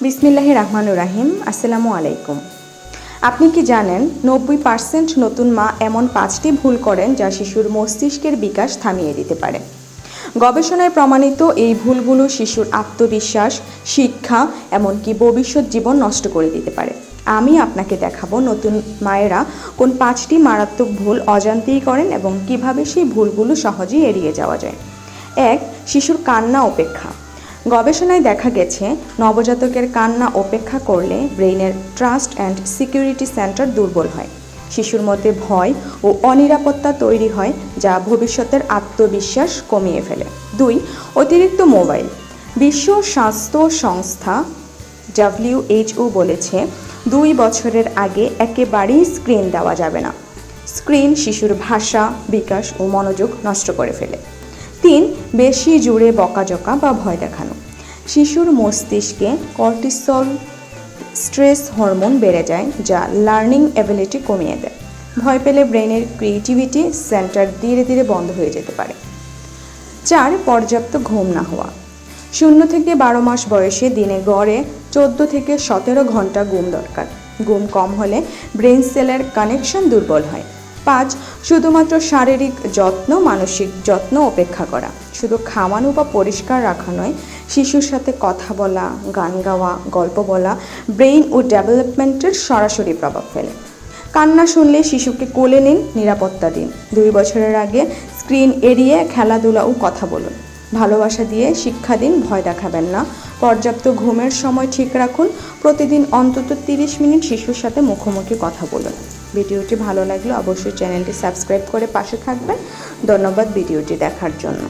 বিসমিল্লাহি রহমানুর রাহিম, আসসালামু আলাইকুম। আপনি কি জানেন, নব্বই পার্সেন্ট নতুন মা এমন পাঁচটি ভুল করেন যা শিশুর মস্তিষ্কের বিকাশ থামিয়ে দিতে পারে। গবেষণায় প্রমাণিত এই ভুলগুলো শিশুর আত্মবিশ্বাস, শিক্ষা, এমনকি ভবিষ্যৎ জীবন নষ্ট করে দিতে পারে। আমি আপনাকে দেখাবো নতুন মায়েরা কোন পাঁচটি মারাত্মক ভুল অজান্তেই করেন এবং কীভাবে সেই ভুলগুলো সহজেই এড়িয়ে যাওয়া যায়। এক, শিশুর কান্না অপেক্ষা। গবেষণায় দেখা গেছে, নবজাতকের কান্না অপেক্ষা করলে ব্রেইনের ট্রাস্ট অ্যান্ড সিকিউরিটি সেন্টার দুর্বল হয়। শিশুর মধ্যে ভয় ও অনিরাপত্তা তৈরি হয়, যা ভবিষ্যতের আত্মবিশ্বাস কমিয়ে ফেলে। দুই, অতিরিক্ত মোবাইল। বিশ্ব স্বাস্থ্য সংস্থা ডাব্লিউএইচও বলেছে, দুই বছরের আগে একেবারেই স্ক্রিন দেওয়া যাবে না। স্ক্রিন শিশুর ভাষা, বিকাশ ও মনোযোগ নষ্ট করে ফেলে। তিন বেশি জুড়ে বকাঝকা বা ভয় দেখানো। শিশুর মস্তিষ্কে কর্টিসল স্ট্রেস হরমোন বেড়ে যায়, যা লার্নিং অ্যাবিলিটি কমিয়ে দেয়। ভয় পেলে ব্রেনের ক্রিয়েটিভিটি সেন্টার ধীরে ধীরে বন্ধ হয়ে যেতে পারে। চার, পর্যাপ্ত ঘুম না হওয়া। শূন্য থেকে বারো মাস বয়সে দিনে গড়ে চোদ্দ থেকে সতেরো ঘণ্টা ঘুম দরকার। ঘুম কম হলে ব্রেন সেলের কানেকশন দুর্বল হয়। পাঁচ, শুধুমাত্র শারীরিক যত্ন, মানসিক যত্ন উপেক্ষা করা। শুধু খাওয়ানো বা পরিষ্কার রাখা নয়, শিশুর সাথে কথা বলা, গান গাওয়া, গল্প বলা, ব্রেইন ও ডেভেলপমেন্টের সরাসরি প্রভাব ফেলে। কান্না শুনলে শিশুকে কোলে নিন, নিরাপত্তা দিন। দুই বছরের আগে স্ক্রিন এড়িয়ে খেলাধুলা ও কথা বলুন। ভালোবাসা দিয়ে শিক্ষা দিন, ভয় দেখাবেন না। পর্যাপ্ত ঘুমের সময় ঠিক রাখুন। প্রতিদিন অন্তত তিরিশ মিনিট শিশুর সাথে মুখোমুখি কথা বলুন। ভিডিওটি ভালো লাগলে অবশ্যই চ্যানেলটি সাবস্ক্রাইব করে পাশে থাকবেন। ধন্যবাদ ভিডিওটি দেখার জন্য।